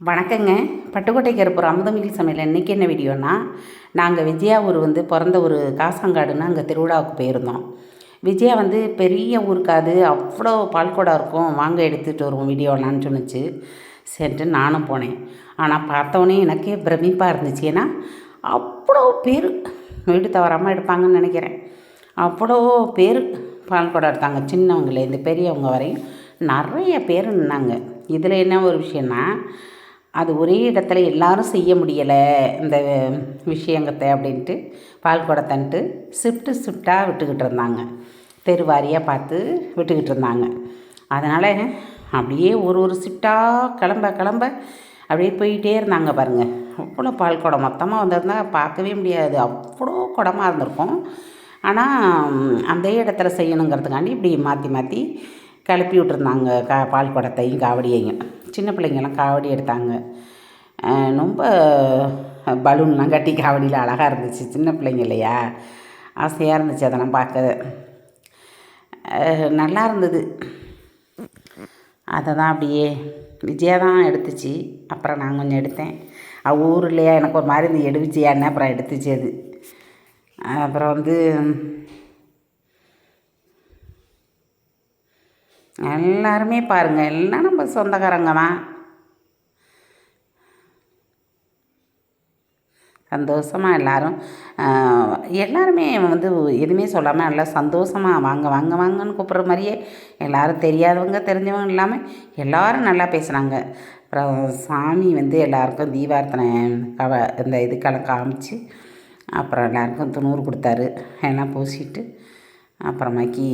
வணக்கங்க. பட்டுக்கோட்டை கருப்பூர் அமுதமில் சமையல் இன்றைக்கி என்ன வீடியோனா நாங்கள் விஜயா ஊர் வந்து பிறந்த ஒரு காசாங்காடுன்னு அங்கே திருவிழாவுக்கு போயிருந்தோம். விஜயா வந்து பெரிய ஊருக்காது அவ்வளோ பால்கோடா இருக்கும் வாங்க எடுத்துகிட்டு வருவோம் வீடியோலான்னு சொன்னிச்சு. சென்று நானும் போனேன். ஆனால் பார்த்தோன்னே எனக்கே பிரமிப்பாக இருந்துச்சு. ஏன்னா அவ்வளோ பேர் வீடு தவறாமல் எடுப்பாங்கன்னு நினைக்கிறேன். அவ்வளோ பேர் பால்கோடா எடுத்தாங்க. சின்னவங்களே இந்த பெரியவங்க வரையும் நிறைய பேர் நின்னாங்க. இதில் என்ன ஒரு விஷயம்னா அது ஒரே இடத்துல எல்லாரும் செய்ய முடியலை இந்த விஷயங்கத்தை அப்படின்ட்டு பால் குடத்தன்ட்டு ஷிஃப்ட்டு ஷிஃப்டாக விட்டுக்கிட்டு இருந்தாங்க. தெரு வாரியாக பார்த்து விட்டுக்கிட்டு இருந்தாங்க. அதனால் அப்படியே ஒரு ஒரு ஷிஃப்டாக கிளம்ப கிளம்ப அப்படியே போயிட்டே இருந்தாங்க பாருங்கள் அவ்வளோ பால் குடம் மொத்தமாக வந்திருந்தா பார்க்கவே முடியாது. அவ்வளோ குடமாக இருந்திருக்கும். ஆனால் அந்த இடத்துல செய்யணுங்கிறதுக்காண்டி இப்படி மாற்றி மாற்றி கிளப்பி விட்ருந்தாங்க கா பால் குடத்தையும் காவடியையும். சின்ன பிள்ளைங்கெல்லாம் காவடி எடுத்தாங்க. ரொம்ப பலூன்லாம் கட்டி காவடியில் அழகாக இருந்துச்சு. சின்ன பிள்ளைங்க இல்லையா? ஆசையாக இருந்துச்சு அதெல்லாம் பார்க்க நல்லா இருந்தது. அதை தான் அப்படியே விஜயா தான் எடுத்துச்சு. அப்புறம் நான் கொஞ்சம் எடுத்தேன். அவ ஊர் இல்லையா? எனக்கு ஒரு மாதிரி இந்த எடுவிச்சியான்னு அப்புறம் எடுத்துச்சு அது. அப்புறம் வந்து எல்லாருமே பாருங்கள் எல்லாம் நம்ம சொந்தக்காரங்க தான். சந்தோஷமாக எல்லோரும் எல்லாருமே வந்து எதுவுமே சொல்லாமல் நல்லா சந்தோஷமாக வாங்க வாங்க வாங்கன்னு கூப்பிட்ற மாதிரியே எல்லோரும் தெரியாதவங்க தெரிஞ்சவங்க இல்லாமல் எல்லோரும் நல்லா பேசுனாங்க அப்புறம் சாமி வந்து எல்லாருக்கும் தீபார்த்தனை கவ இந்த இதுக்கெல்லாம் காமிச்சு அப்புறம் எல்லாருக்கும் துணூறு கொடுத்தாரு. எல்லாம் பூசிட்டு அப்புறமாக்கி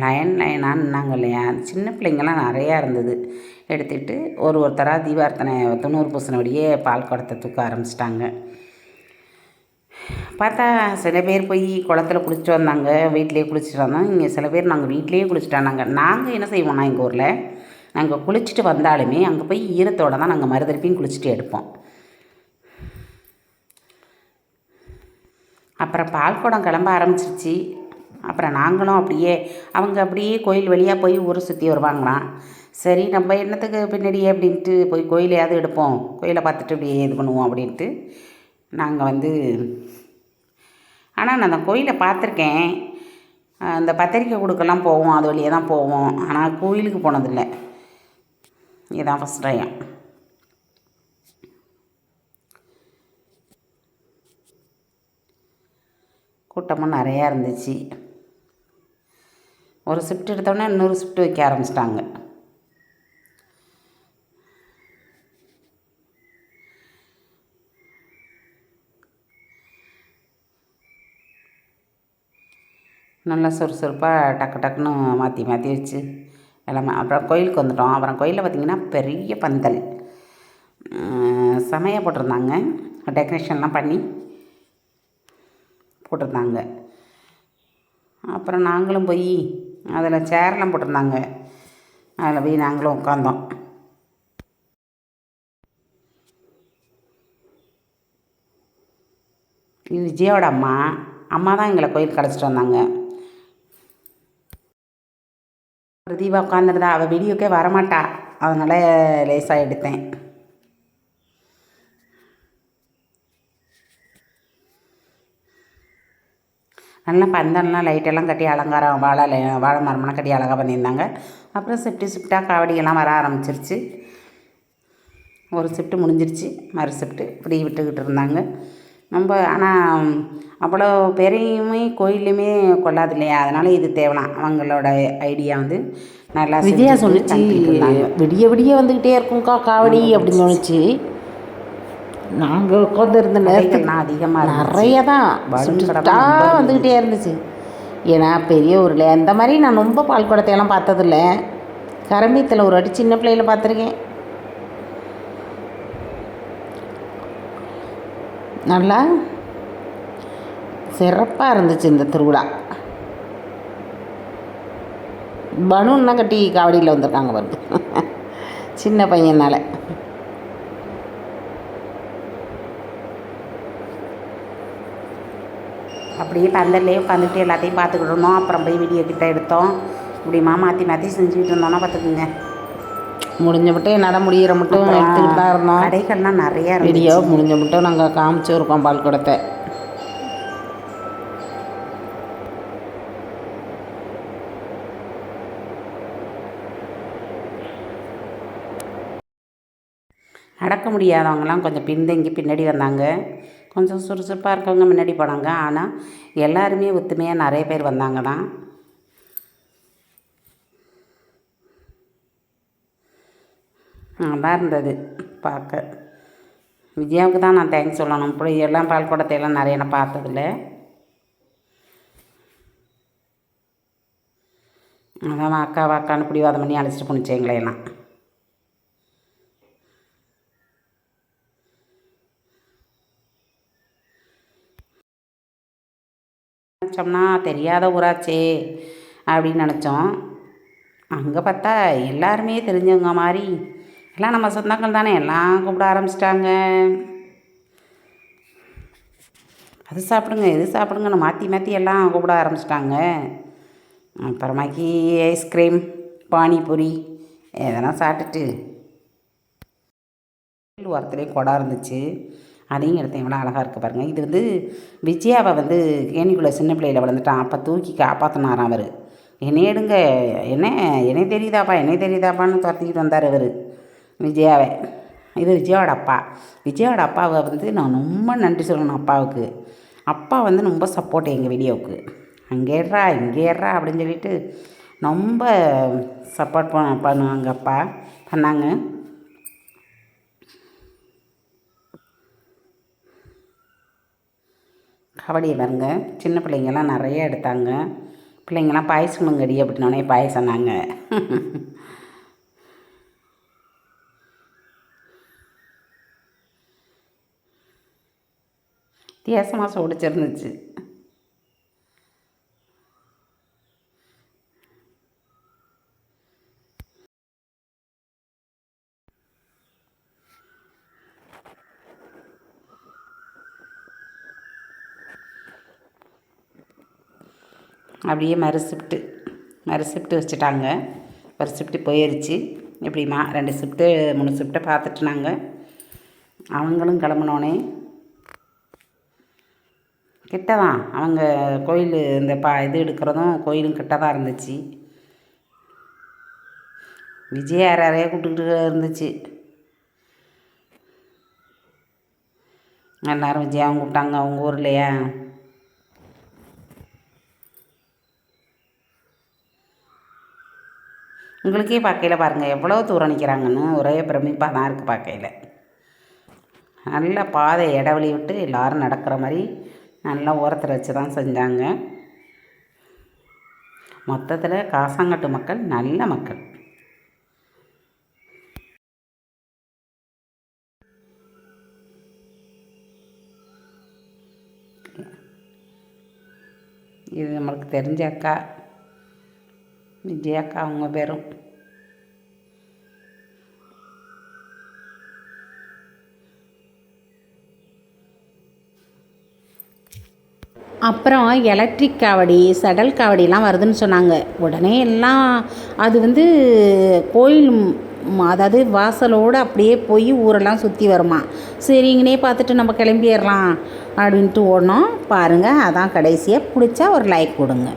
லைன் லைனாக நின்னாங்க இல்லையா சின்ன பிள்ளைங்கள்லாம் நிறையா இருந்தது. எடுத்துகிட்டு ஒரு ஒருத்தராக தீபார்த்தனை தொண்ணூறு பூசணபடியே பால் குடத்தை தூக்க ஆரம்பிச்சிட்டாங்க. பார்த்தா சில பேர் போய் குளத்துல குளிச்சுட்டு வந்தாங்க வீட்டிலே குளிச்சுட்டு வந்தோம். இங்கே சில பேர் நாங்கள் வீட்டிலேயே குளிச்சுட்டு வந்தாங்க நாங்கள் என்ன செய்வோம்னா எங்கள் ஊரில் நாங்கள் குளிச்சுட்டு வந்தாலுமே அங்கே போய் ஈரத்தோட தான் நாங்கள் மறுதிருப்பியும் குளிச்சுட்டு எடுப்போம். அப்புறம் பால் குடம் கிளம்ப ஆரம்பிச்சிருச்சு. அப்புறம் நாங்களும் அப்படியே அவங்க அப்படியே கோயில் வழியாக போய் ஊரை சுற்றி வருவாங்களாம். சரி நம்ம என்னத்துக்கு பின்னாடியே அப்படின்ட்டு போய் கோயிலையாவது எடுப்போம். கோயிலை பார்த்துட்டு அப்படியே இது பண்ணுவோம் அப்படின்ட்டு நாங்கள் வந்து ஆனால் நான் அந்த கோயிலை பார்த்துருக்கேன். அந்த பத்திரிக்கை கொடுக்கலாம் போவோம் அது வழியாக தான் போவோம். ஆனால் கோயிலுக்கு போனதில்லை. இதுதான் ஃபஸ்ட் டைம் கூட்டமும் நிறையா இருந்துச்சு. ஒரு ஷிஃப்ட் எடுத்தோடனே இன்னொரு ஷிஃப்ட் வைக்க ஆரம்பிச்சிட்டாங்க. நல்லா சுறுசுறுப்பாக டக்கு டக்குன்னு மாற்றி மாற்றி வச்சு எல்லாமே. அப்புறம் கோயிலுக்கு வந்துட்டோம். அப்புறம் கோயிலில் பார்த்திங்கன்னா பெரிய பந்தல். செமையாக போட்டிருந்தாங்க. டெக்கரேஷன்லாம் பண்ணி போட்டிருந்தாங்க. அப்புறம் நாங்களும் போய் அதில் சேர்லாம் போட்டிருந்தாங்க. அதில் போய் நாங்களும் உட்காந்தோம். இது விஜயோட அம்மா. அம்மா தான் எங்களை கோயிலுக்கு அழைச்சிட்டு வந்தாங்க. பிரதீபா உட்காந்துருந்தா அவள் வீடியோக்கே வரமாட்டா. அதனால் லேசாக எடுத்தேன். நல்லா பந்தல்லாம் லைட்டெல்லாம் கட்டி அலங்காரம் வாழை வாழை மரமெல்லாம் கட்டி அழகாக பண்ணியிருந்தாங்க. அப்புறம் ஷிஃப்ட்டு ஷிஃப்டாக காவடியெல்லாம் வர ஆரம்பிச்சிருச்சு. ஒரு ஷிஃப்ட்டு முடிஞ்சிருச்சு. மறு ஷிஃப்ட்டு இப்படி விட்டுக்கிட்டு இருந்தாங்க. ரொம்ப ஆனால் அவ்வளோ பேரையுமே கோயில்லையுமே கொள்ளாது இல்லையா? அதனால் இது தேவலாம். அவங்களோட ஐடியா வந்து நல்லா விஜயா இருந்தாங்க. விடிய விடிய வந்துக்கிட்டே இருக்கும்க்கா காவடி அப்படின்னு சொன்னிச்சு. நாங்கள் உட்காந்துருந்த நேரத்துக்கு கடைகள்லாம் அதிகமாக நிறைய தான். வந்துக்கிட்டே இருந்துச்சு. ஏன்னா பெரிய ஊரில் அந்த மாதிரி நான் ரொம்ப பால் குடத்தையெல்லாம் பார்த்ததில்ல. கரம்பீத்தில் ஒரு வாட்டி சின்ன பிள்ளையில பார்த்துருக்கேன். நல்லா சிறப்பாக இருந்துச்சு இந்த திருவிழா. பலூன்லாம் கட்டி காவடியில் வந்திருக்காங்க பாருங்க. சின்ன பையனால். அப்படியே பந்தல்லே உட்காந்துட்டு எல்லாத்தையும் பார்த்துக்கிட்டு இருந்தோம் அப்புறம் போய் வீடியோ கிட்ட எடுத்தோம். இப்படிமா மாற்றி மாற்றி செஞ்சுக்கிட்டு இருந்தோன்னா பார்த்துக்குங்க. முடிஞ்ச மட்டும் நட முடிகிற மட்டும் எடுத்துக்கிட்டு தான் இருந்தோம். கடைகள்லாம் நிறையா வீடியோ முடிஞ்ச மட்டும் நாங்கள் காமிச்சிருக்கோம் பால் குடத்தை. நடக்க முடியாதவங்கலாம் கொஞ்சம் பின்தங்கி பின்னாடி வந்தாங்க. கொஞ்சம் சுறுசுறுப்பாக இருக்கவங்க முன்னாடி போனாங்க. ஆனால் எல்லாருமே ஒத்துமையாக நிறைய பேர் வந்தாங்க தான் நல்லா இருந்தது பார்க்க. விஜயாவுக்கு தான் நான் தேங்க்ஸ் சொல்லணும். இப்படி எல்லாம் பால்குடத்தையெல்லாம் நிறைய நான் பார்த்ததில்ல. அதான் அக்கா வாக்கான்னு பிடிவாதம் பண்ணி அழைச்சிட்டு போனிச்சேங்களேண்ணா நினச்சோம்னா தெரியாத ஊராச்சே அப்படின்னு நினச்சோம். அங்கே பார்த்தா எல்லாருமே தெரிஞ்சவங்க மாதிரி. எல்லாம் நம்ம சொந்தங்கள் தானே எல்லாம் கூப்பிட ஆரம்பிச்சிட்டாங்க. அது சாப்பிடுங்க இது சாப்பிடுங்கன்னு மாற்றி மாற்றி எல்லாம் கூப்பிட ஆரம்பிச்சிட்டாங்க. அப்புறமாக்கி ஐஸ்கிரீம் பானிபூரி எதனா சாப்பிட்டுட்டு ஒருத்தரே குடம் இருந்துச்சு. அதையும் எடுத்தேன். எவ்வளோ அழகாக இருக்குது பாருங்கள் இது வந்து விஜயாவை வந்து கேணிக்குள்ளே சின்ன பிள்ளையில் வளர்ந்துட்டான். அப்போ தூக்கி காப்பாற்றினாராம் அவர். என்னை எடுங்க. என்ன என்னை தெரியுதாப்பா? என்னை தெரியுதாப்பான்னு துரத்திக்கிட்டு வந்தார் அவர். விஜயாவை. இது விஜயாவோட அப்பா. விஜயாவோட அப்பாவை வந்து நான் ரொம்ப நன்றி சொல்லணும் அப்பாவுக்கு. அப்பா வந்து ரொம்ப சப்போர்ட் எங்கள் வீடியோவுக்கு. அங்கே இங்கேடுறா அப்படின்னு சொல்லிட்டு ரொம்ப சப்போர்ட் பண்ண பண்ணுவாங்க அப்பா. பண்ணாங்க. கபடியை பாருங்க. சின்ன பிள்ளைங்கெல்லாம் நிறைய எடுத்தாங்க. பிள்ளைங்கெல்லாம் பாயசம் கடி அப்படின்னோடனே பாயசம்னாங்க வித்தியாசமாக சோடிச்சிருந்துச்சு. அப்படியே மறு மறுசிப்ட்டு மறு வச்சுட்டாங்க. ஒரு ஷிஃப்ட்டு போயிடுச்சு எப்படிம்மா? ரெண்டு ஷிஃப்ட்டு மூணு ஷிஃப்ட்டை பார்த்துட்டு நாங்கள் அவங்களும் கிளம்புனோன்னே கிட்ட தான் அவங்க கோயில் இந்த பா இது எடுக்கிறதும் கோயிலும் கிட்ட தான் இருந்துச்சு. விஜய் யாரையே கூப்பிட்டுக்கிட்டு இருந்துச்சு. எல்லோரும் விஜயாவும் கூப்பிட்டாங்க. அவங்க ஊர்லையா? உங்களுக்கே பார்க்கையில் பாருங்கள் எவ்வளோ தூரம் நிற்கிறாங்கன்னு ஒரே பிரமிப்பாக தான் இருக்குது பார்க்கையில். நல்ல பாதை இடைவெளி விட்டு எல்லாரும் நடக்கிற மாதிரி நல்லா ஓரத்தில் வச்சு தான் செஞ்சாங்க. மொத்தத்தில் காசாங்கட்டு மக்கள் நல்ல மக்கள். இது நம்மளுக்கு தெரிஞ்ச அக்கா. விஜய் அக்கா அவங்க பேரும் அப்புறம் எலக்ட்ரிக் காவடி சடல் காவடிலாம் வருதுன்னு சொன்னாங்க. உடனே எல்லாம் அது வந்து கோயில் அதாவது வாசலோடு அப்படியே போய் ஊரெல்லாம் சுற்றி வருமா. சரிங்கன்னே பார்த்துட்டு நம்ம கிளம்பிடலாம் அப்படின்ட்டு ஓடணும் பாருங்கள் அதான் கடைசியாக பிடிச்சா ஒரு லைக் கொடுங்க.